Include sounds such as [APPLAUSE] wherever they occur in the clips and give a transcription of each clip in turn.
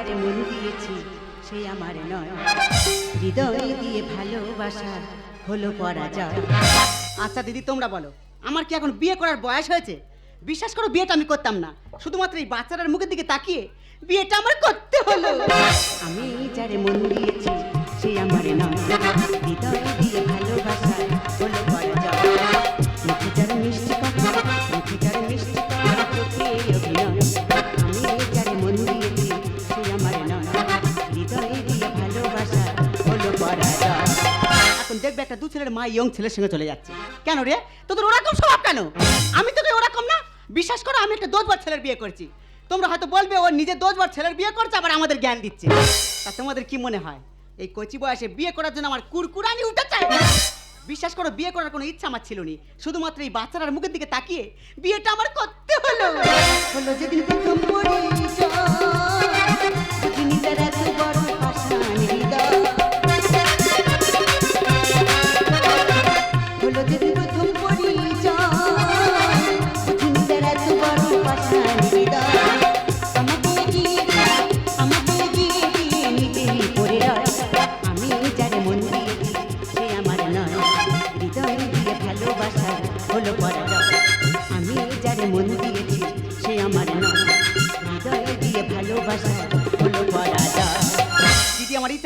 যারে মন দিয়েছি সে আমার নয়। হৃদয় দিয়ে ভালোবাসা হলো পরাজয়। আচ্ছা দিদি তোমরা বলো আমার কি এখন বিয়ে করার বয়স হয়েছে? বিশ্বাস করো বিয়েটা আমি করতাম না। শুধুমাত্র এই বাচ্চাটার মুখের দিকে তাকিয়ে বিয়েটা আমার করতে হলো। আমি যারে মন দিয়েছি সে আমার নয়। দেখবে একটা দু ছেলের মা ইয়ং ছেলের সঙ্গে চলে যাচ্ছে। কেন রে? তোদের ওরকম স্বভাব কেন? আমি তোকে ওরকম না। বিশ্বাস করো, আমি একটা দোষবার ছেলের বিয়ে করছি। তোমরা হয়তো বলবে, ও নিজে দোষবার ছেলের বিয়ে করছে, আবার আমাদের জ্ঞান দিচ্ছে। তা তোমাদের কি মনে হয়? এই কচি বয়সে বিয়ে করার জন্য আমার কুরকুরানি উঠেছে? বিশ্বাস করো, বিয়ে করার কোনো ইচ্ছা আমার ছিল নি শুধুমাত্র এই বাচ্চাটার মুখের দিকে তাকিয়ে বিয়েটা আমার করতে হলো। হলো যেদিন প্রথম পরিচয়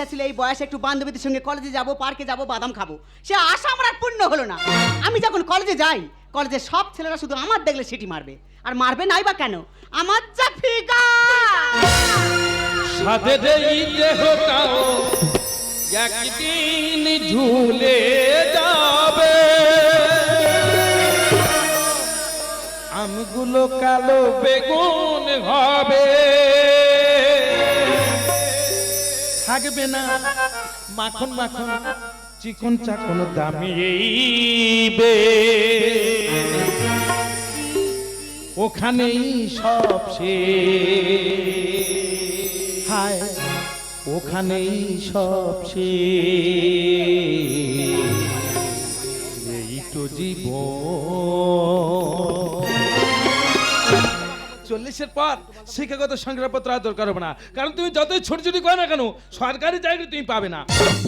ইচ্ছা ছিল এই বয়সে একটু বান্ধবীদের সঙ্গে কলেজে যাব পার্কে যাব, বাদাম খাব। সে আশা আমার আর পূর্ণ হলো না। আমি যখন কলেজে যাই কলেজে সব ছেলেরা শুধু আমার দেখলে সিটি মারবে। আর মারবে নাই বা কেন? আমার যা একদিন ঝুলে যাবে। আমগুলো কালো বেগুন হবে থাকবে না। মাখন মাখন, চিকন চাকন দামিবে ওখানেই সব শেষ। হায়, ওখানেই সব শেষ। এই তো জীবন। চল্লিশের পর শিক্ষাগত সংগ্রহপত্র আর দরকার হবে না। কারণ তুমি যতই ছোট ছুটি করো না কেন, সরকারি চাকরি তুমি পাবে না।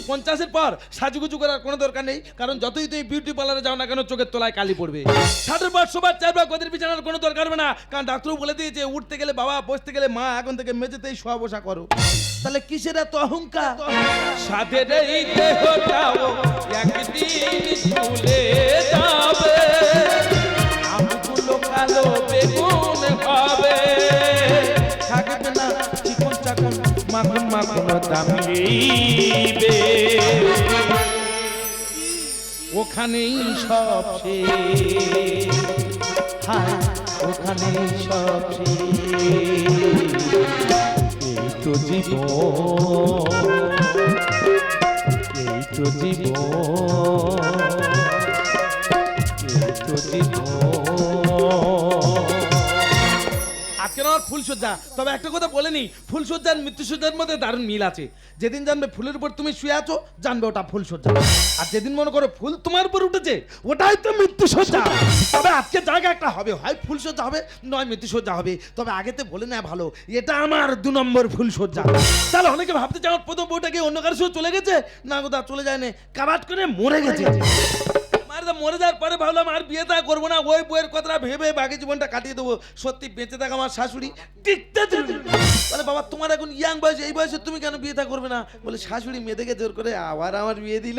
পঞ্চাশের পর সাজুগুজু করার কোনো দরকার নেই, কারণ যতই তুমি বিউটি পার্লারে যাও না কেন, চোখের তলায় কালি পড়বে। ষাটের পর সবার চারবার গদের বিছানার কোনো দরকার হবে না, কারণ ডাক্তারও বলে দিয়েছে, উঠতে গেলে বাবা, বসতে গেলে মা, এখন থেকে মেঝেতেই শোয়া বসা করো। তাহলে কিসের এত অহংকার? সাথে কালো বেগুন হবে থাকবে না চিকন চাকন, মাখন মাখন দামিবে ওখানেই সব শেষ। হায়, ওখানেই সব এই তো জীবন, এই তো জীবন। আমার ফুলসজ্জা তবে একটা কথা বলে নি ফুলসজ্জা আর মৃত্যুসজ্জার মধ্যে দারুণ মিল আছে। যেদিন জানবে ফুলের উপর তুমি শুয়ে আছো, জানবে ওটা ফুলসজ্জা আর যেদিন মনে করো ফুল তোমার উপর উঠেছে, ওটাই তো মৃত্যুসজ্জা তবে আজকে জায়গা একটা হবে, হয় ফুলসজ্জা হবে, নয় মৃত্যুসজ্জা হবে। তবে আগেতে বলে নেওয়া ভালো, এটা আমার দু নম্বর ফুলসজ্জা তাহলে অনেকে ভাবতে চাও প্রথম বউটা কি অন্য কারোর সঙ্গে চলে গেছে? না কোথাও চলে যায়নি। কাবাট করে মরে গেছে। মার মরে যাওয়ার পরে ভাবলাম আর বিয়ে তা করব না, ওই বইয়ের কথাটা ভেবে বাকি জীবনটা কাটিয়ে দেবো। সত্যি বেঁচে থাকা আমার শাশুড়ি। টিকতে বলে, বাবা, তোমার এখন ইয়াং বয়স, এই বয়সে তুমি কেন বিয়ে তা করবে না? বলে, শাশুড়ি মেয়েদেরকে জোর করে আবার আমার বিয়ে দিল।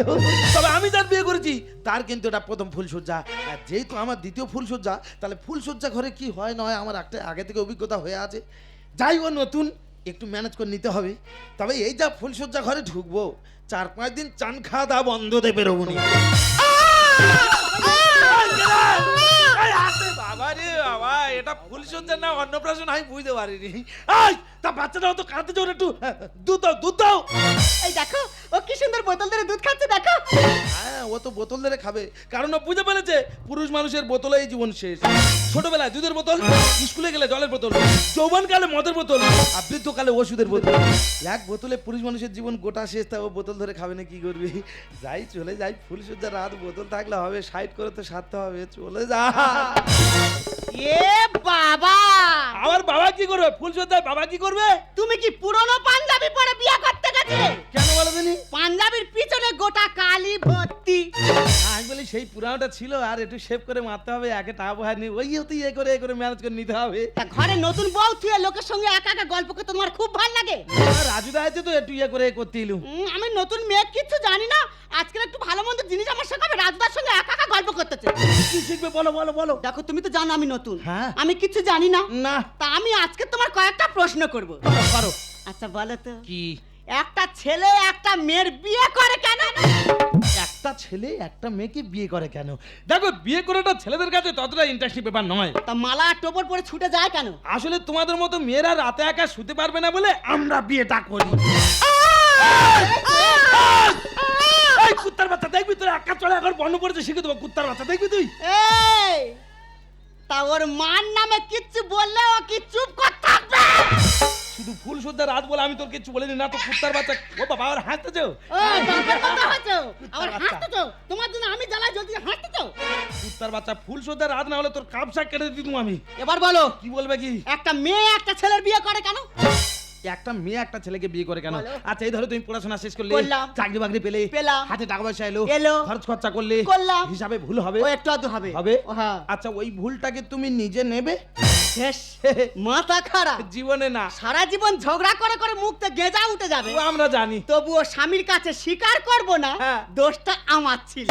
তবে আমি যার বিয়ে করেছি, তার কিন্তু এটা প্রথম ফুলসজ্জা আর যেহেতু আমার দ্বিতীয় ফুলসজ্জা তাহলে ফুলসজ্জা ঘরে কি হয় না হয় আমার একটা আগে থেকে অভিজ্ঞতা হয়ে আছে। যাই ও নতুন, একটু ম্যানেজ করে নিতে হবে। তবে এই যা ফুলসজ্জা ঘরে ঢুকবো, চার পাঁচ দিন চান খাওয়া দাওয়া বন্ধ দিয়ে বেরোবো নি বাবা এটা ফুলসজ্জা না অন্নপ্রাশন আমি বুঝতে পারিনি তা বাচ্চাটাও তো কাঁদতে জোর একটু দুধ দুধ দাও এই দেখো বোতল ধরে দুধ খাচ্ছে দেখো। হ্যাঁ ও তো বোতল ধরে খাবে। কারণ ও বুঝে পেরেছে পুরুষ মানুষের বোতলেই জীবন শেষ। ছোটবেলায় দুধের বোতল স্কুলে গেলে জলের বোতল যৌবনকালে মদের বোতল আর বৃদ্ধকালে ওষুধের বোতল। এক বোতলে পুরুষ মানুষের জীবন গোটা শেষ তা ও বোতল ধরে খাবে না কি করবি? যাই চলে যাই ফুলসজ্জা রাত বোতল থাকলে হবে সাইড করে তো সারতে হবে চলে যা। এ বাবা! আমার বাবা কি করবে? ফুলসজ্জায় বাবা কি করবে? তুমি কি পুরনো পাঞ্জাবি পরে বিয়ে করতে গেছিলে কেন বলো দিনি পাঞ্জাবির পিছনে গোটা কালি ভর্তি। আমি বলি সেই পুরানোটা ছিল আর একটু শেভ করে মারতে হবে একে টাকা হয়নি ওই তো ইয়ে করে এ করে ম্যানেজ করে নিতে হবে। তা ঘরে নতুন বউ থুয়ে লোকের সঙ্গে একা একা গল্প করতে তোমার খুব ভালো লাগে। আর রাজুদা আছে তো একটু ইয়ে করে এ করতে উম, আমি নতুন মেয়ে কিচ্ছু জানি না। আজকে একটু ভালো মন্দ জিনিস আমার শেখাবে রাজদার সঙ্গে একা একা গল্প করতেছে। কি শিখবে বলো বলো বলো। দেখো তুমি তো জানো আমি নতুন। হ্যাঁ। আমি কিছু জানি না। না। তা আমি আজকে তোমার কয়েকটা প্রশ্ন করব। পারো আচ্ছা বলো তো। কি? একটা ছেলে একটা মেয়ের বিয়ে করে কেন? একটা ছেলে একটা মেয়েকে বিয়ে করে কেন? দেখো বিয়ে করাটা ছেলেদের কাছে ততটা ইন্টারেস্টিং ব্যাপার নয়। তা মালা টোপর পরে ছুটে যায় কেন? আসলে তোমাদের মতো মেয়েরা রাতে একা শুতে পারবে না বলে আমরা বিয়েটা করি। এই কুত্তার বাচ্চা দেখবি তোর একা চলে এখন বন্ধ করেছে শিখে দেবো কুত্তার বাচ্চা দেখবি তুই? এই তা ওর মার নামে কিচ্ছু বললে ও কি চুপ কর থাকবে? শুধু ফুল সজ্জা রাত বলে আমি তোর কিছু বলিনি। না তো কুত্তার বাচ্চা। ও বাবা আর হাসতেছো? ও বাবার কথা হচ্ছে আবার বাচ্চা। হাসতেছো? তোমার জন্য আমি জ্বালাই জ্বলছি হাসতেছো? কুত্তার বাচ্চা ফুল সজ্জা রাত না হলে তোর কাপ শাক কেটে দিতুম আমি। এবার বলো। কি বলবে কি? একটা মেয়ে একটা ছেলের বিয়ে করে কেন? একটা মেয়ে একটা ছেলেকে বিয়ে করে কেন? আচ্ছা এই ধরো তুমি পড়াশোনা শেষ করলে চাকরি বাকরি পেলে পেলাম। হাতে টাকা পয়সা এলো এলো। খরচ খরচা করলে করলাম। হিসাবে ভুল হবে। ও একটু আধটু হবে। হবে? হ্যাঁ। আচ্ছা ওই ভুলটাকে তুমি নিজে নেবে? শেষ। [LAUGHS] মাথা খারাপ। জীবনে না। সারা জীবন ঝগড়া করে করে মুখতে গেজা উঠে যাবে। ও আমরা জানি। তবুও স্বামীর কাছে স্বীকার করব না হ্যাঁ। দোষটা আমার ছিল।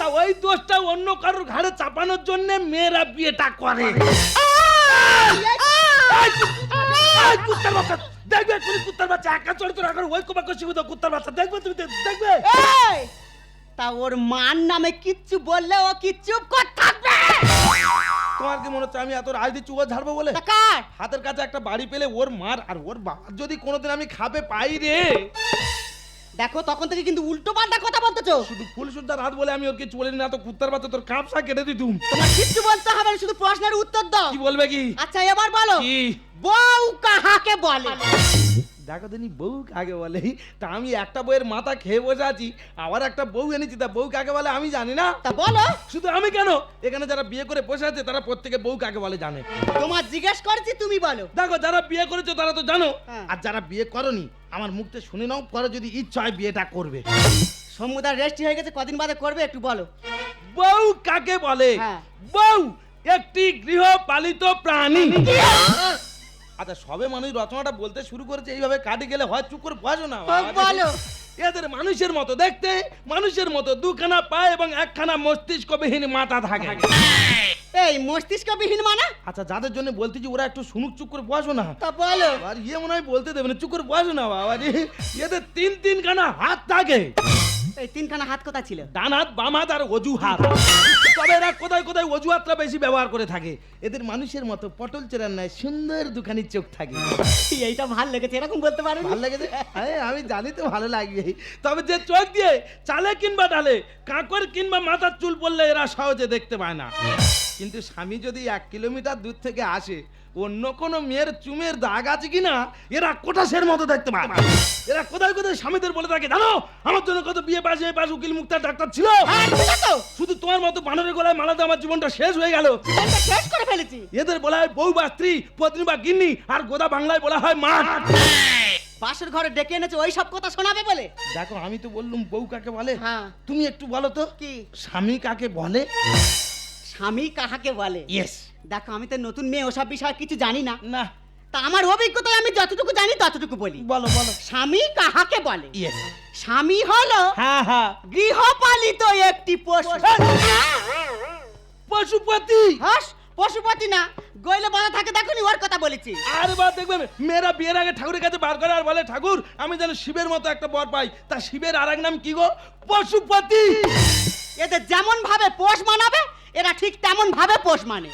তা ওই দোষটা অন্য কারোর ঘাড়ে চাপানোর জন্য মেয়েরা বিয়েটা করে। দেখবে তুমি কুত্তার বাচ্চা একা চলে তোর এখন ওই কোপা কষি কুত্তার বাচ্চা। দেখবে তুমি দেখবে? তা ওর মার নামে কিচ্ছু বললে ও কি চুপ কর থাকবে? তোমার কি মনে হচ্ছে আমি এত রাজ দিচ্ছি ও ঝাড়বো বলে? কার হাতের কাছে একটা বাড়ি পেলে ওর মার আর ওর বাবার যদি কোনোদিন আমি খাবে পাই রে। দেখো তখন থেকে কিন্তু উল্টো পাল্টা কথা বলতেছো। শুধু ফুল সুদ্ধা রাত বলে আমি ওর কিছু বলিনি না তো কুত্তার বাচ্চা তোর কাপসা কেটে দিতুম। তোমার কিচ্ছু বলতে হবে না শুধু প্রশ্নের উত্তর দাও। কি বলবে কি? আচ্ছা এবার বলো। কি? বউ কাহাকে বলে? দেখো দিনি বউ কাকে বলে? তা আমি একটা বউয়ের মাথা খেয়ে বসে আছি আবার একটা বউ এনেছি তা বউ কাকে বলে আমি জানি না। তা বলো। শুধু আমি কেন? এখানে যারা বিয়ে করে বসে আছে তারা প্রত্যেকে বউ কাকে বলে জানে। তোমার জিজ্ঞেস করেছি তুমি বলো। দেখো যারা বিয়ে করেছ তারা তো জানো। হ্যাঁ। আর যারা বিয়ে করনি আমার মুখতে শুনে নাও পরে যদি ইচ্ছা হয় বিয়েটা করবে। সমুদার রেস্টি হয়ে গেছে কদিন বাদে করবে একটু বলো। বউ কাকে বলে? হ্যাঁ। বউ একটি গৃহপালিত প্রাণী। আচ্ছা সবে মানুষ রচনাটা বলতে শুরু করেছে এইভাবে কাটে গেলে হয় চুপ করে বসো না বলো। এদের মানুষের মতো দেখতে মানুষের মতো দুখানা পায়ে এবং একখানা মস্তিষ্কবিহীন মাথা থাকে। এই মস্তিষ্কবিহীন মানে? আচ্ছা যাদের জন্য বলতেছি ওরা একটু শুনুক চুপ করে বসো না। তা বলো। আর ইয়ে মনে হয় বলতে দেবে না চুপ করে বসো না বাবা এদের তিন তিনখানা হাত থাকে। এই তিনখানা হাত কোথা ছিল? ডান হাত বাম হাত আর অজুহাত। তবে এরা কোথায় কোথায় অজুহাতটা বেশি ব্যবহার করে থাকে? এদের মানুষের মতো পটল চেরার সুন্দর দুখানি চোখ থাকে। এইটা ভালো লেগেছে এরকম বলতে পারো ভালো লেগেছে? আরে আমি জানি তো ভালো লাগবে। তবে যে চোখ দিয়ে চালে কিংবা ডালে কাঁকর কিংবা মাথার চুল পড়লে এরা সহজে দেখতে পায় না। কিন্তু স্বামী যদি এক কিলোমিটার দূর থেকে আসে অন্য কোনো মেয়ের চুমের দাগ আছে কিনা? এরা কোটাসের মতো দেখতে পায়। এরা কোথায় কোথায় স্বামীদের বলে থাকে জানো? আমার জন্য কত বিয়ে পাশে এই পাশ উকিল মুক্তার ডাক্তার ছিল। হ্যাঁ, শুধু তোমার মতো বানরের গলায় মালাতে আমার জীবনটা শেষ হয়ে গেল। শেষ করে ফেলেছি। এদের বলা হয় বউ বা স্ত্রী পত্নী বা গিন্নি আর গোদা বাংলায় বলা হয় মা। পাশের ঘরে ডেকে এনেছে ওই সব কথা শোনাবে বলে। দেখো আমি তো বললুম বউ কাকে বলে? হ্যাঁ। তুমি একটু বলো তো কি? স্বামী কাকে বলে? স্বামী কাহাকে বলে? ইয়েস দেখো আমি তো নতুন মেয়ে ওসব বিষয়ে কিছু জানি না। না। তা আমার অভিজ্ঞতায় আমি যতটুকু জানি ততটুকু বলি। বলো বলো। স্বামী কাহাকে বলে? ইয়েস স্বামী হলো হ্যাঁ হ্যাঁ। গৃহপালিত একটি পশু। পশুপতি। হাস পশুপতি না। গইলে বলা থাকে দেখুনি ওর কথা বলেছি। আর বা দেখবেন মেয়েরা বিয়ের আগে ঠাকুরের কাছে বার করে আর বলে ঠাকুর আমি যেন শিবের মতো একটা বর পাই। তা শিবের আর এক নাম কি গো? পশুপতি। এতে যেমন ভাবে পোষ মানাবে এরা ঠিক তেমন ভাবে পোষ মানে।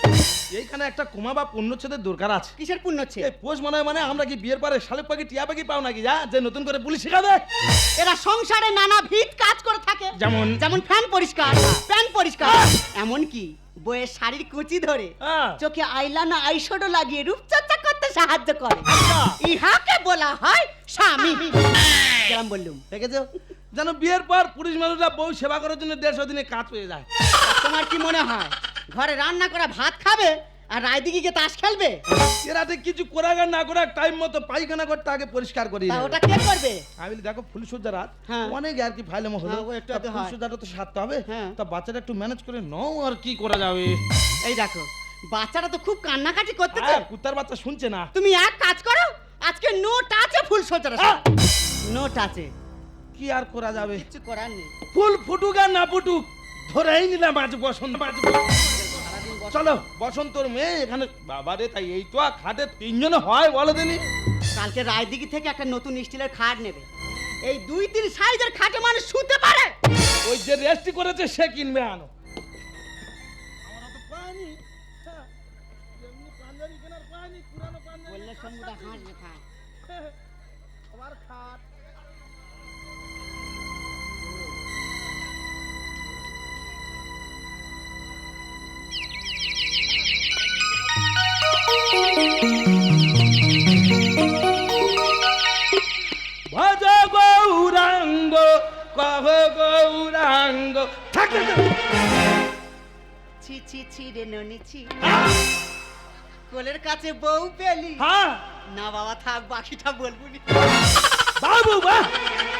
এইখানে একটা কোমা বা পূর্ণচ্ছেদের দরকার আছে। কিসের পুণ্য হচ্ছে এই পোষ মানে মানে আমরা কি বিয়ের পরে শালিক পাখি টিয়া পাখি পাও নাকি? যা যে নতুন করে পুলিশ শেখাবে। এরা সংসারে নানা ভিত কাজ করে থাকে। যেমন? যেমন ফ্যান পরিষ্কার। প্যান পরিষ্কার। এমন কি বইয়ের শাড়ির কুচি ধরে হ্যাঁ। চোখে আইলানা আইশ্যাডো লাগিয়ে রূপচর্চা করতে সাহায্য করে। আচ্ছা। ইহাকে বলা হয় স্বামী। কেরাম বললুম। দেখেছ? যেন বিয়ের পর পুরুষ মানুষরা বউ সেবা করার জন্য দেড়শো দিনে কাজ পেয়ে যায়। তোমার কি মনে হয়? ঘরে রান্না করা ভাত খাবে আর রায়দিকে তাস খেলবে? এরা ঠিক কিছু করাক না করাক টাইম মতো পায়খানা করতে আগে পরিষ্কার করি ওটা কে করবে? আমি দেখো ফুলসজ্জা রাত। হ্যাঁ। অনেক আর কি ফাইলে হলো। হ্যাঁ, ফুলসজ্জাটা তো সারতে হবে। হ্যাঁ। তা বাচ্চাটা একটু ম্যানেজ করে নাও আর কি করা যাবে। এই দেখো বাচ্চাটা তো খুব কান্নাকাটি করতেছে। হ্যাঁ, কুত্তার বাচ্চা শুনছে না। তুমি এক কাজ করো আজকে নো টাচে ফুল সজ্জাটা আহ! নো টাচে কি আর করা যাবে? কিচ্ছু করার নেই। ফুল ফুটুক আর না ফুটুক ধরেই নিলাম আজ বসন্ত। আজ। চলো বসন্তর মেয়ে এখানে বাবারে তাই এই তো আর খাটে তিনজনে হয় বলো দিনি কালকে রায়দিঘি থেকে একটা নতুন স্টিলের খাট নেবে। এই দুই তিন সাইজের খাটে মানুষ শুতে পারে। ওই যে রেস্টি করেছে সে কিনবে আনো। বললে সঙ্গুটা হাসবে। ভজ গৌরাঙ্গ কহ গৌরাঙ্গ। ছি ছি ছি রে ননি ছি। কোলের কাছে বউ পেলি? হ্যাঁ না বাবা থাক বাকিটা বলব নি। বাবু বাহ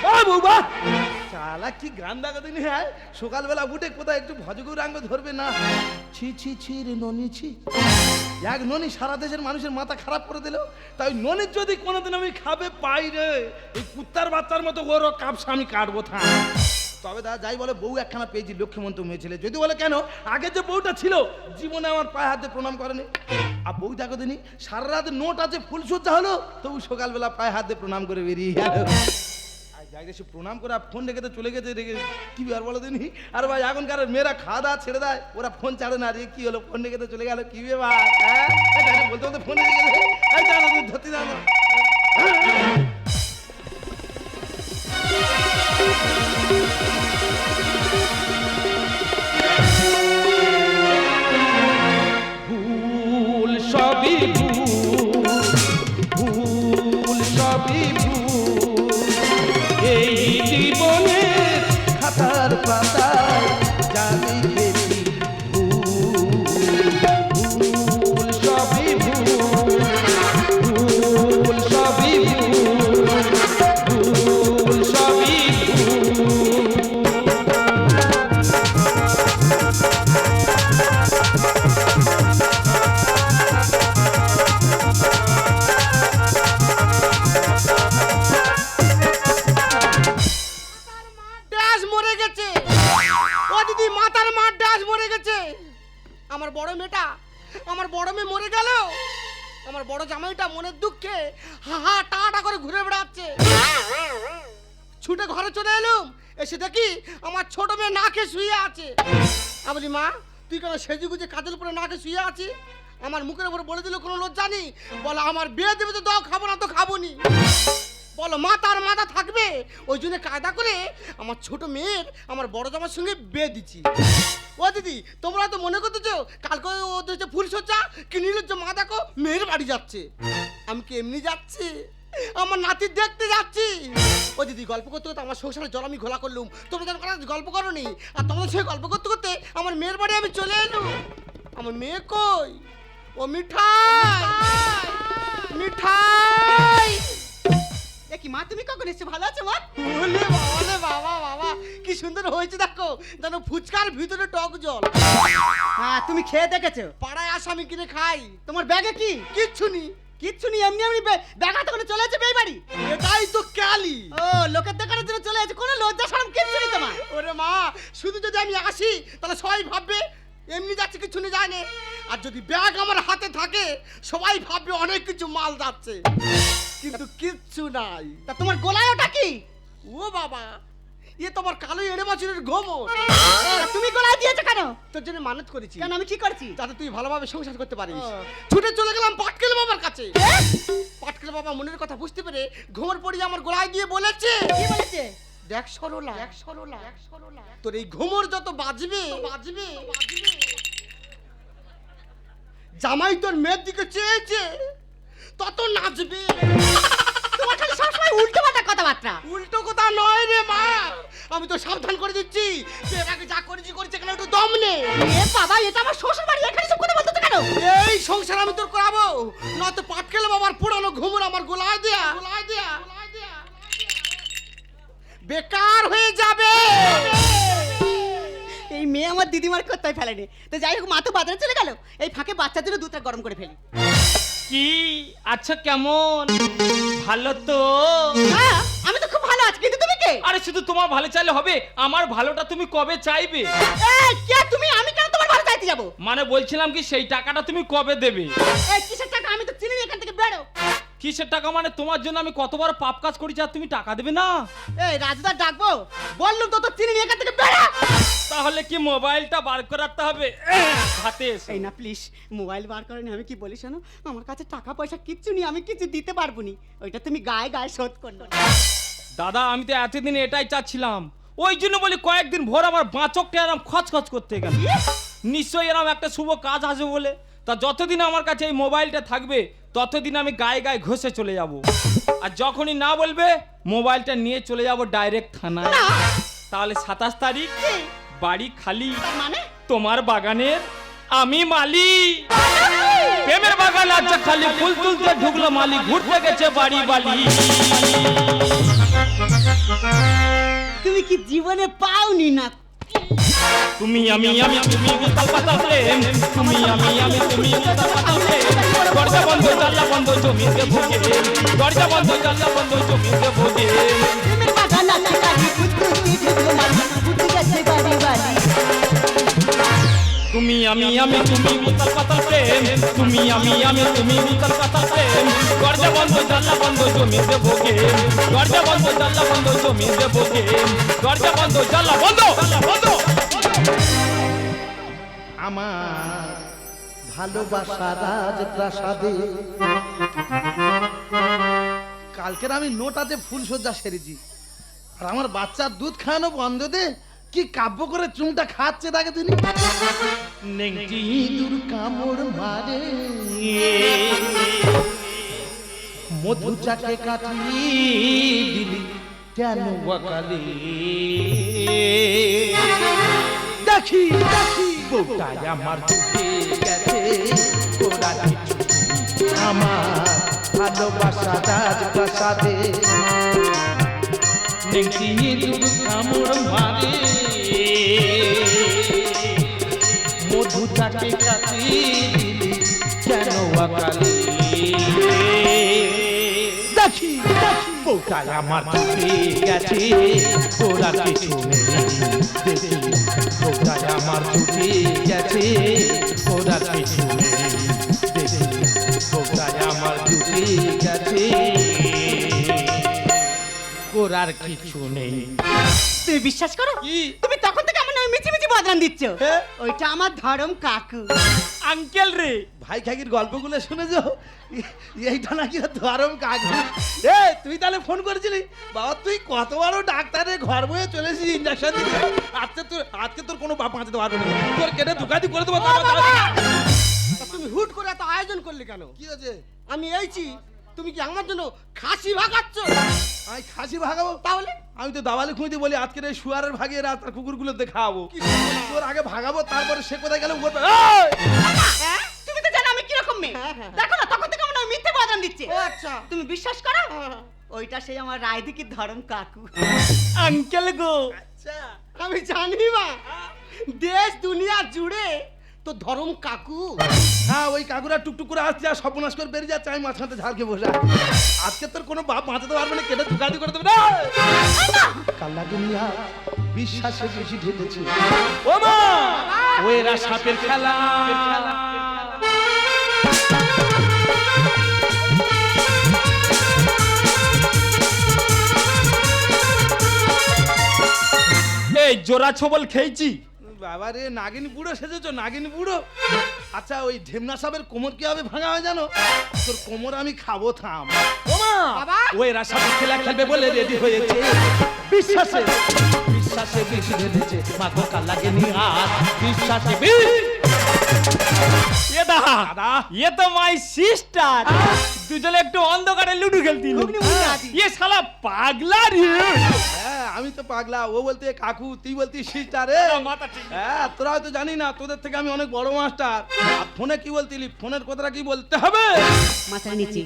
বাবু বাহ শালা কি গান দেখা দিন হ্যাঁ? সকালবেলা উঠে কোথায় একটু ভজ গৌরাঙ্গ ধরবে না? ছি ছি ছি রে ননি ছি। এক ননি সারা দেশের মানুষের মাথা খারাপ করে দিল। তাই ননির যদি কোনোদিন আমি খাবে, পাই রে, এই কুত্তার বাচ্চার মতো ওরও কাপসা আমি কাটবো থাক তবে দা যাই বলে, বউ একখানা পেয়েছি, লক্ষ্মীমন্ত মেয়ে ছেলে যদি বলে কেন, আগে যে বউটা ছিল, জীবনে আমার পায়ে হাতে প্রণাম করেনি। আর বউ দেখো দিনি সারা রাত নোট আছে ফুলসজ্জা হলো, তবু সকালবেলা পায়ে হাতে প্রণাম করে বেরিয়ে গেল। যাই সে প্রণাম করে ফোন রেখে তো চলে গেছে রেখে কি আর বলো দিনি? আর ভাই, এখনকার মেয়েরা খাওয়া দাওয়া ছেড়ে দেয়, ওরা ফোন ছাড়ে না রে। কি হলো? ফোন রেখে তো চলে গেল কি ব্যাপার? হ্যাঁ? বলতে বলতে ফোন রেখে গেছে। এই জানো, তুমি ধরতে জানো। আমার বড় মেয়েটা, আমার বড় মেয়ে মরে গেল। আমার বড় জামাইটা মনের দুঃখে হা হা টাটা করে ঘুরে বেড়াচ্ছে। ছুটে ঘরে চলে এলুম, এসে দেখি আমার ছোট মেয়ে না খেয়ে শুয়ে আছে। আমি বলি, মা, তুই কেন সেজে গুজে কাজের উপরে না খেয়ে শুয়ে আছি আমার মুখের উপরে বলে দিল, কোনো লজ্জা নেই। বলো, আমার বিয়ে দেবে তো দাও, খাব না তো খাব নি বলো মাথার মাথা থাকবে? ওই জন্য কায়দা করে আমার ছোট মেয়ের আমার বড় জামার সঙ্গে বিয়ে দিচ্ছি। ও দিদি, তোমরা তো মনে করতেছো, কালকে ওদের যে ফুল সজ্জা কি নির্লজ্জ মা দেখো, মেয়ের বাড়ি যাচ্ছে। আমি কি এমনি যাচ্ছি? আমার নাতি দেখতে যাচ্ছি। ও দিদি, গল্প করতে করতে আমার সংসারে জল আমি ঘোলা করলুম। তোমরা যেন গল্প করো নি আর তোমাদের সঙ্গে গল্প করতে করতে আমার মেয়ের বাড়ি আমি চলে এলুম। আমার মেয়ে কই? ও মিঠাই! মা তুমি কখন এসছো? ভালো আছো মা? ওলে বাবা বাবা বাবা কি সুন্দর হয়েছে দেখো। যেন ফুচকার ভিতরে টক জল। হ্যাঁ তুমি খেয়ে দেখেছ? পাড়ায় আসা আমি কিনে খাই। তোমার ব্যাগে কি? কিচ্ছু নি। কিচ্ছু নেই এমনি এমনি ব্যাগ হাতে করে চলে যাচ্ছে বিয়ে বাড়ি? এটাই তো ক্যালি। ও লোকের দেখানোর জন্য চলে যাচ্ছে কোনো লজ্জা সরম কিচ্ছু নেই তোমার? ওরে মা শুধু যদি আমি আসি তাহলে সবাই ভাববে এমনি যাচ্ছে কিছু নিয়ে যায় না। আর যদি ব্যাগ আমার হাতে থাকে সবাই ভাববে অনেক কিছু মাল যাচ্ছে। কিন্তু কিচ্ছু নাই। তা তোমার গোলায় ওটা কি? ও বাবা এ তোমার কালো এড়ে বছরের গোবর তুমি গোলায় দিয়েছ কেন? তোর জন্য মানত করেছি। কেন আমি কি করছি? যাতে তুই ভালোভাবে সংসার করতে পারিস। ছুটে চলে গেলাম পাটকেল বাবার কাছে। পাটকেল বাবা মনের কথা বুঝতে পেরে ঘুমর পড়িয়ে আমার গলায় দিয়ে বলেছে। কি বলেছে? দেখ সরলা দেখ সরলা দেখ সরলা তোর এই ঘুমর যত বাজবে বাজবে বাজবে। জামাই তোর মেয়ের দিকে চেয়েছে তত নাচবে। তোমার খালি সবসময় উল্টো পাল্টা কথাবার্তা। উল্টো কথা নয় রে মা। আমি তো সাবধান করে দিচ্ছি তুই এর আগে যা করেছি করেছে কেন একটু দম নে। এ বাবা এটা আমার শ্বশুর বাড়ি এখানে সব কথা বলতে কেন? এই সংসার আমি তোর করাবো। নয়তো পাটকেলে বাবার পুরানো ঘুমুর আমার গোলায় দেয়া। গোলায় দেয়া। বেকার হয়ে যাবে। এই মেয়ে আমার দিদিমার কোথায় ফেলেনি? তো যাই হোক মা তো বাজারে চলে গেল। এই ফাঁকে বাচ্চার জন্য দুধটা গরম করে ফেলি। কি? আচ্ছা কেমন? ভালো তো? হ্যাঁ আমি তো খুব ভালো আছি কিন্তু তুমি কে? আরে শুধু তোমার ভালো চাইলে হবে। আমার ভালোটা তুমি কবে চাইবে? এই কে? তুমি? আমি কেন তোমার ভালো চাইতে যাব? মানে বলছিলাম কি সেই টাকাটা তুমি কবে দেবে? এই কিসের টাকা? আমি তো চিনি না এখান থেকে বেরো। কিসের টাকা মানে? তোমার জন্য আমি কতবার পাপ কাজ করেছি আর তুমি টাকা দেবে না? এই রাজুদা ডাকবো? বললুম তো তো চিনি না এখান থেকে বেরো! তাহলে কি মোবাইলটা বার করাতে হবে? হাতে এসে। এই না প্লিজ মোবাইল বার করেনি আমি কি বলি শোনো? আমার কাছে টাকা পয়সা কিচ্ছু নেই আমি কিছু দিতে পারব নি। ওইটা তুমি গায়ে গায়ে শোধ করল দাদা আমি তো এতদিন এটাই চাচ্ছিলাম। ওই জন্য বলি কয়েকদিন ভোর আমার বাঁচকটা এরম খচ খচ করতে গেল। নিশ্চয়ই এরম একটা শুভ কাজ আসবে বলে। তা যতদিন আমার কাছে এই মোবাইলটা থাকবে ততদিন আমি গায়ে গায়ে ঘষে চলে যাব। আর যখনই না বলবে মোবাইলটা নিয়ে চলে যাব ডাইরেক্ট থানায়। তাহলে সাতাশ তারিখ বাড়ি খালি। মানে? তোমার বাগানের আমি মালি প্রেমের বাগান আছে খালি ফুল তুলতে ঢুকলো মালি ঘুরতে গেছে বাড়ি বালি। তুমি কি জীবনে পাওনি না? তুমি আমি আমি তুমি উতাল পাতাল প্রেম। তুমি আমি আমি তুমি উতাল পাতাল প্রেম। দরজা বন্ধ জানলা বন্ধ জমিতে ভোগে। দরজা বন্ধ, জানলা বন্ধ জমিতে ভোগে। প্রেমের বাগান আছে কালি ফুটফুটি ঢুকলো মালি ফুটে গেছে বাড়ি বাড়ি তুমি আমি আমি, তুমি উতাল পাতাল প্রেম। তুমি আমি আমি, তুমি উতাল পাতাল প্রেম। দরজা বন্ধ, জানলা বন্ধ জমিতে ভোগে। দরজা বন্ধ, জানলা বন্ধ জমিতে ভোগে। দরজা বন্ধ, জানলা বন্ধ জানলা বন্ধ। আমার ভালোবাসা রাজপ্রাসাদে। কালকের আমি নোটাতে ফুল সজ্জা সেরেছি। আর আমার বাচ্চার দুধ খাওয়ানো বন্ধ দে, কি কাব্য করে চুমটা খাচ্ছে তাকে তিনি। ইঁদুর কামড় মারে। মধু চাকে কাটি দিলি কেন দেখি দেখি। বউটাই আমার চুকে গেছে। ওরা আমার ভালোবাসা রাজ প্রাসাদে নেংটি ইঁদুর কামড় মারে। মধু তাকে কাটি দিলি কেন অকালে বউটাই আমার চুকে গেছে ওরা কিছু নেই দেখি আমার চুকে গেছে ওরা কিছু নেই দেখি আমার চুকে গেছে। ওরার কিছু নেই। তুমি বিশ্বাস করো? তুমি তখন নামে মিছি মিছি বদনাম দিচ্ছ। হ্যাঁ? ওইটা আমার ধরম কাকু। আঙ্কেল রে। ভাই খাকির গল্পগুলো শুনেছ? এইটা নাকি ধরম কাজ এ তুই তাহলে ফোন করেছিলি? বাবা তুই কত বড় ডাক্তারের ঘর বয়ে চলে এসেছিস ইঞ্জেকশন দিতে? আজকে তোর আজকে তোর কোনো বাপ বাঁচাতে পারবে না। তোর কেটে দুকাতি করে দেবো তারপর তুমি হুট করে এত আয়োজন করলে কেন? কি হয়েছে? আমি এইছি তুমি কি আমার জন্য খাসি ভাগাচ্ছ? আমি খাসি ভাগাবো? তাহলে? আমি তো দাওয়ালে খুঁজতে বলি আজকের এই শুয়ারের ভাগে রাত আর কুকুরগুলো দেখাবো। তোর আগে ভাগাবো তারপরে সে কোথায় গেলে এই! হ্যাঁ? তুমি তো জানো আমি কীরকম মেয়ে। হ্যাঁ, হ্যাঁ। দেখো না তখন থেকে আমার মিথ্যে বদনাম দিচ্ছে। আচ্ছা। তুমি বিশ্বাস করো। ওইটা সেই আমার রায়দিকির ধরম কাকু। আঙ্কেল গো। আচ্ছা। আমি জানি মা। দেশ দুনিয়া জুড়ে তো ধরম কাকু। হ্যাঁ ওই কাকুরা টুকটুক করে আসছে আর সর্বনাশ করে বেরিয়ে যাচ্ছে আমি মাঝখানে ঝালকে বসে আছি। আজকে তোর কোনো বাপ বাঁচাতে পারবে না কেটে দুকাতি করে দেবে। না কাল্লা দুনিয়া বিশ্বাসে বেশি ঢেলেছে। ও মা! ওয়েরা সাপের খেলা। এই জোড়া ছবল খেয়েছি। বাবা রে নাগিন বুড়ো সেজেছ নাগিন বুড়ো? আচ্ছা ওই ঢেমনা সাপের কোমর কীভাবে ভাঙা হয় জানো? তোর কোমর আমি খাব থাম। ওই সাপের খেলা খেলবে বলে রেডি হয়েছে। বিশ্বাসে। বিশ্বাসে বেশি বেঁধেছে মাথা লাগেনি আর। বিশ্বাসে বেশি এ দাদা। এ তো মাই সিস্টার দুজনে একটু অন্ধকারে লুডু খেলতি। ঘুগনি মুড়ি আদি। এ শালা পাগলা রে। হ্যাঁ আমি আমি তো পাগলা। ও বলতে কাকু তুই বলতি সিস্টার রে মাথা ঠিক। হ্যাঁ তোরা হয়তো জানি না তোদের থেকে আমি অনেক বড় মাস্টার আর ফোনে কি বলতিলি? ফোনের কথাটা কি বলতে হবে? মাথার নিচে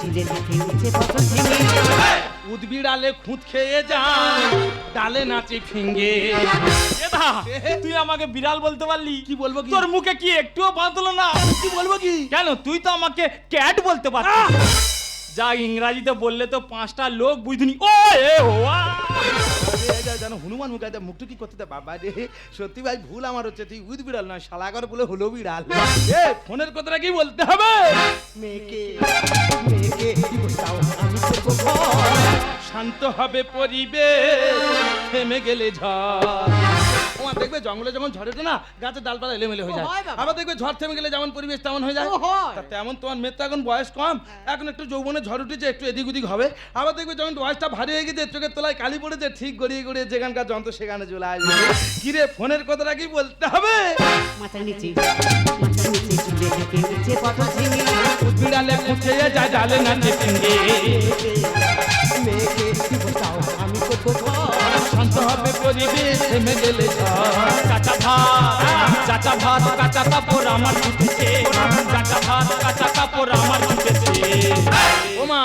ঝিঙে উদ্বিড়ালে খুঁত খেয়ে যান ডালে নাচে ফিঙ্গে। এদা [LAUGHS] তুই আমাকে বিড়াল বলতে পারলি? কি বলব কি? তোর মুখে কি একটুও বাঁধলো না? কি বলব কি? কেন তুই তো আমাকে ক্যাট বলতে পারছিস। যা ইংরাজিতে বললে তো পাঁচটা লোক বুঝদিনি ও এ ও আ। যেন হনুমান মুখে আছে মুখটা কি করতে বাবা রে সত্যি ভাই ভুল আমার হচ্ছে। তুই উদ বিড়াল না শালা করে বলে হলো বিড়াল। এ ফোনের কথাটা কি বলতে হবে? মেয়েকে মেয়েকে আমি শান্ত হবে পরিবেশ থেমে গেলে ঝড়। তোমার দেখবে জঙ্গলে যেমন ঝড়ে তো না গাছের ডালপালা এলোমেলো হয়ে যায়। আবার দেখবে ঝড় থেমে গেলে যেমন পরিবেশ তেমন হয়ে যায়। তা তেমন তোমার মেয়ের তো এখন বয়স কম। এখন একটু যৌবনে ঝড় উঠেছে একটু এদিক ওদিক হবে। আবার দেখবে যখন বয়সটা ভারী হয়ে গেছে চোখের তলায় কালি পড়েছে ঠিক গড়িয়ে গড়িয়ে যেখানকার যন্ত্র সেখানে চলে আসবে। কিরে ফোনের কথাটা কি বলতে হবে? মাথার নিচে মাথার নিচে চুলের মুখে নিচে পটল ঝিঙে। বিড়ালে খুঁজে যায় ডালে নাচে ফিঙ্গে পরিবেশ থেমে গেলে কাঁচা ভাত কাঁচা ভাত কাঁচা কাপড় আমার ছুটেছে কাঁচা ভাত কাঁচা কাপড় আমার ছুটেছে ওমা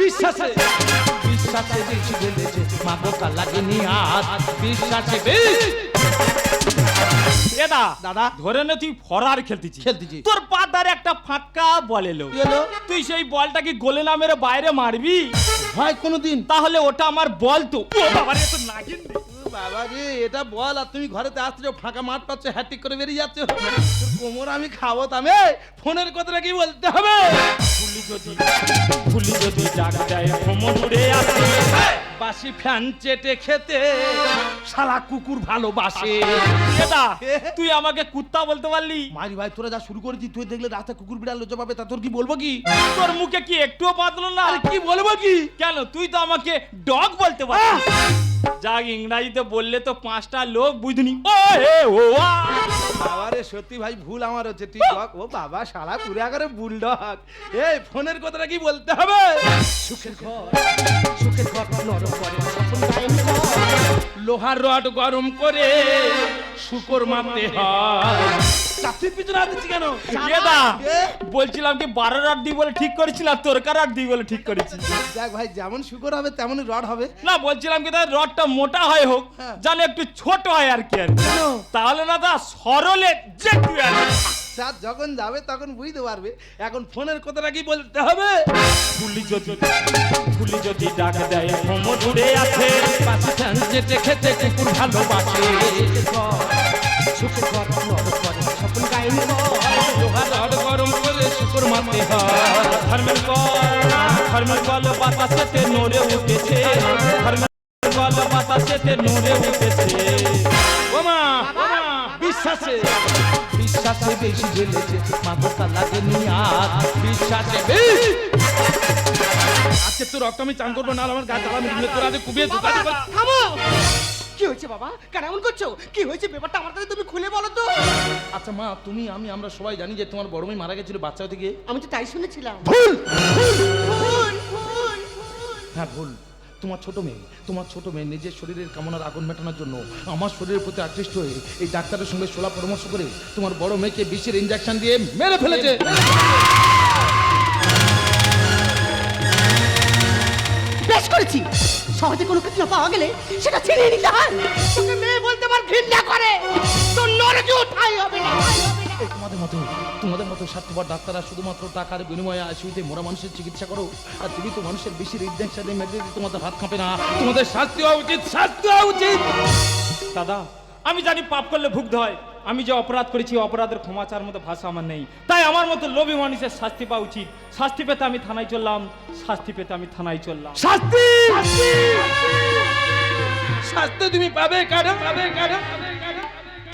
বিশ্বাসে। বিশ্বাসে বেশি গেলেছে, মাগো কালাকে নিয়ে হাত। বিশ্বাসে বেশ। এদা দাদা। ধরে নে তুই ফরার খেলতেছি খেলতেছি। তোর পাতার একটা ফাটকা বল এলো। তুই সেই বলটা কি গোলে না মেরে বাইরে মারবি? হয় কোনোদিন। তাহলে ওটা আমার বল তো। ও বাবা রে তো নাগিন। বাবা রে এটা বল আর তুমি ঘরেতে আসছো ফাঁকা মাঠ পাচ্ছ হ্যাটিক করে বেরিয়ে যাচ্ছ? কোমর আমি খাব তামে? ফোনের কথাটা কি বলতে হবে? ফুলি যদি ফুলি যদি ডাক দেয় ভ্রমণ উড়ে আসে। বাসি ফ্যান চেটে খেতে শালা কুকুর ভালোবাসে। এদা তুই আমাকে কুত্তা বলতে পারলি? মারি ভাই তোরা যা শুরু করেছিস তুই দেখলে রাস্তায় কুকুর বিড়াল লজ্জা পাবে তা তোর কি বলব কি? তোর মুখে কি একটুও পাতলো না? আরে কি বলব কি? কেন তুই তো আমাকে ডগ বলতে পারিস যাক, ইংরাজিতে বললে তো পাঁচটা লোক বুঝনি। ও হে ও বাবারে, সত্যি ভাই, ভুল আমার হচ্ছে তুই ও বাবা, শালা পুরা করে বুলডগ। এই, ফোনের কথাটা কি বলতে হবে? সুখের ঘর সুখের ঘর নরম করে। লোহার রড গরম করে শুকর মারতে হয়। চাকরির পিছনে হাত দিচ্ছি কেন? এ? বলছিলাম কি বারো রাত দিই বলে ঠিক করেছিলাম তোর কার রাত দিই বলে ঠিক করেছি। দেখ ভাই যেমন শুকর হবে তেমনই রড হবে। না বলছিলাম কি তার রডটা মোটা হয় হোক হ্যাঁ। যেন একটু ছোট হয় আর কি আর কি। তাহলে না তা সরলে যেটু আর কি। চাঁদ যখন যাবে তখন বুঝতে পারবে। এখন ফোনের কথাটা কি বলতে হবে? ফুলি যদি ফুলি যদি ডাক দেয় উড়ে আছে। বাসি যেতে খেতে কুকুর ভালোবাসে। নড়ে উঠেছে। ওমা ওমা বিশ্বাসে। বিশ্বাসে বেশি জ্বলেছে মাথা লাগে নিয়াত বিশ্বাসে বেশি। আজকে তো রক্ত আমি চান করব না আমার গা জ্বালা মিটবে তোরা আজ কুবিয়ে বাবা, থামো! কি হয়েছে বাবা? কেন এমন করছ? কি হয়েছে? ব্যাপারটা আমার কাছে তুমি খুলে বলো তো। আচ্ছা মা তুমি আমি আমরা সবাই জানি যে তোমার বড় মেয়ে মারা গেছিল বাচ্চা থেকে আমি তো তাই শুনেছিলাম। ভুল ভুল, ভুল, ভুল। হ্যাঁ ভুল। তোমার ছোট মেয়ে, তোমার ছোট মেয়ে নিজের শরীরের কামনার আগুন মেটানোর জন্য আমার শরীরের প্রতি আকৃষ্ট হয়ে এই ডাক্তারের সঙ্গে সোলা পরামর্শ করে তোমার বড় মেয়েকে বিষের ইঞ্জেকশন দিয়ে মেরে ফেলেছে। বেশ করেছি। সহজে কোনো কিছু পাওয়া গেলে সেটা ছিনিয়ে নিতে হয়। তোকে মেয়ে বলতে আমার ঘৃণা করে। তোর নরকে হবে হবে না। এই তোমাদের মতো তোমাদের মতো স্বার্থপর ডাক্তাররা শুধুমাত্র টাকার বিনিময়ে আইসিউতে মোরা মানুষের চিকিৎসা করো। আর তুমি তো মানুষের বেশি মেরে দিতে তোমাদের হাত কাঁপে না। তোমাদের শাস্তি হওয়া উচিত শাস্তি হওয়া উচিত। দাদা আমি জানি পাপ করলে ভুগতে হয়। আমি যে অপরাধ করেছি অপরাধের ক্ষমা চার মতো ভাষা আমার নেই। তাই আমার মতো লোভী মানুষের শাস্তি পাওয়া উচিত। শাস্তি পেতে আমি থানায় চললাম শাস্তি পেতে আমি থানায় চললাম। শাস্তি! শাস্তি! তুমি পাবে কারণ পাবে কারণ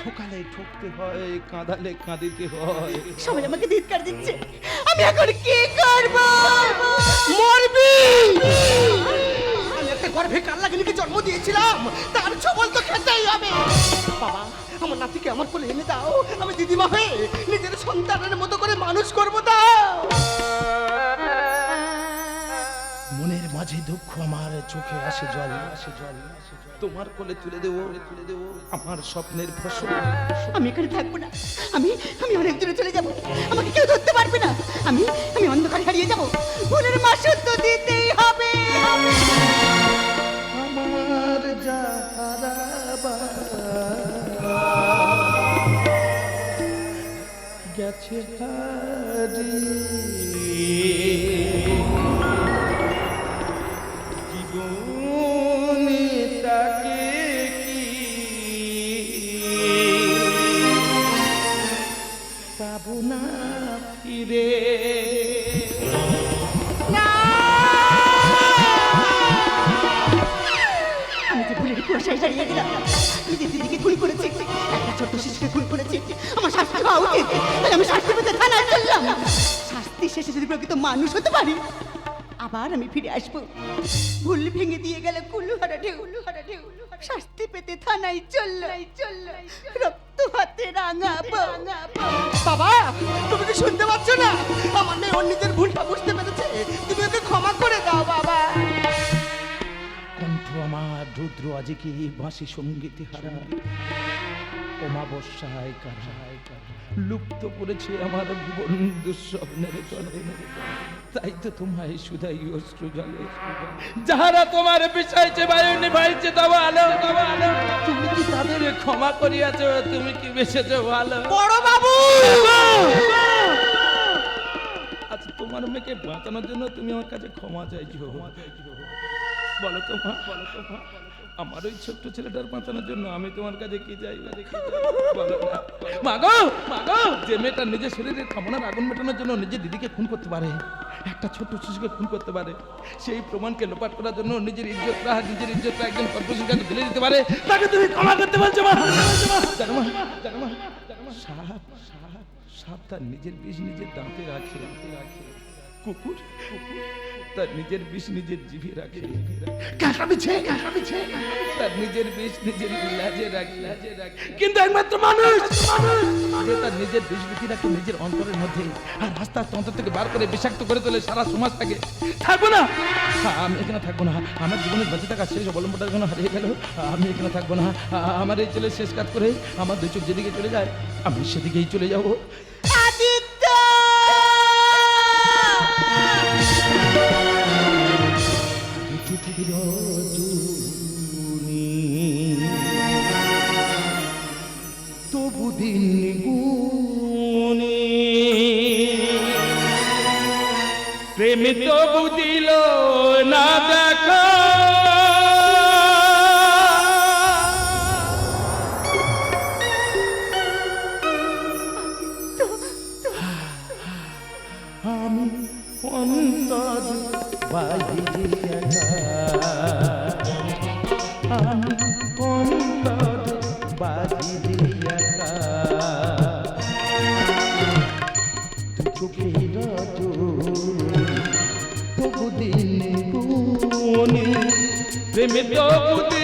ঠোকালে ঠকতে হয় কাঁদালে কাঁদিতে হয়। সবাই আমাকে ধিৎকার দিচ্ছে। আমি এখন কি করব? মরবি! আমি একটা গর্ভে কাল লাগিনিকে জন্ম দিয়েছিলাম। তার ছবল তো খেতেই হবে। বাবা আমার নাতিকে আমার কোলে এনে দাও। আমি দিদিমা হয়ে নিজের সন্তানের চোখে আসে জল আসে জল আসে তোমার কোলে তুলে দেবো। তুলে দেবো আমার স্বপ্নের ফসল। আমি এখানে থাকব না। আমি আমি অনেক দূরে চলে যাব। আমাকে কেউ ধরতে পারবে না। আমি আমি অন্ধকারে হারিয়ে যাব। ফুলের মাসুদ তো দিতেই হবে। আমার যারা গেছে জীবনে শাস্তি শেষে যদি প্রকৃত মানুষ হতে পারি, আবার আমি ফিরে আসব। ভুল ভেঙে দিয়ে গেলে কুল্লু হারা ঢেউ। হারা ঢেউ শাস্তি পেতে থানায় চলল চলল রক্ত হাতে রাঙা রাঙা বাবা, তুমি কি শুনতে পাচ্ছ না? আমার মেয়ে ওর ভুলটা বুঝতে পেরেছে। তুমি ওকে ক্ষমা করে দাও, বাবা। আমার রুদ্র আজকে কি বাঁশি সঙ্গীতে হারা অমাবস্যায় কারায়। লুপ্ত করেছে আমার ভুবন দুঃস্বপ্নের তলে তাই তো তোমায় সুধাই অশ্রু জলে। যাহারা তোমার বিষয়ছে বায়ু নিভাইছে তবে আলো। তবে আলো তুমি কি তাদের ক্ষমা করিয়াছ? তুমি কি বেসেছ ভালো? বড় বাবু! আচ্ছা তোমার মেয়েকে বাঁচানোর জন্য তুমি আমার কাছে ক্ষমা চাইছো। বলো তো মা বলো তো মা আমার ওই ছোট্ট ছেলেটার বাঁচানোর জন্য আমি তোমার কাছে কি না মাগো মাগো যে মেয়েটা নিজের শরীরের কামনার আগুন মেটানোর জন্য নিজের দিদিকে খুন করতে পারে একটা ছোট্ট শিশুকে খুন করতে পারে সেই প্রমাণকে লোপাট করার জন্য নিজের ইজ্জতটা নিজের ইজ্জত একজন কর্পোরেশন কাছে ফেলে দিতে পারে তাকে তুমি ক্ষমা করতে পারছ মা। জানো মা জানো মা সাপ সাপ সাপ তার নিজের বিষ নিজের দাঁতে রাখে। রাখে কুকুর কুকুর তার নিজের বিষ নিজের জিভে রাখে। তার নিজের বিষ নিজের লাজে রাখে। লাজে রাখে। কিন্তু একমাত্র মানুষ! যে তার নিজের বিষ বিধি রাখে নিজের অন্তরের মধ্যে। আর আস্তে অন্তর থেকে বার করে বিষাক্ত করে তোলে সারা সমাজ থাকে থাকব না! আমি এখানে থাকব না। আমার জীবনে বেঁচে থাকা শেষ অবলম্বনটা যখন হারিয়ে গেল। আমি এখানে থাকব না। আমার এই ছেলে শেষ কাজ করে আমার দুই চোখ যেদিকে চলে যায় আমি সেদিকেই চলে যাব। রজনী তবু দিন গুণী প্রেম তবু দিল না দেখা প্রেমে তবু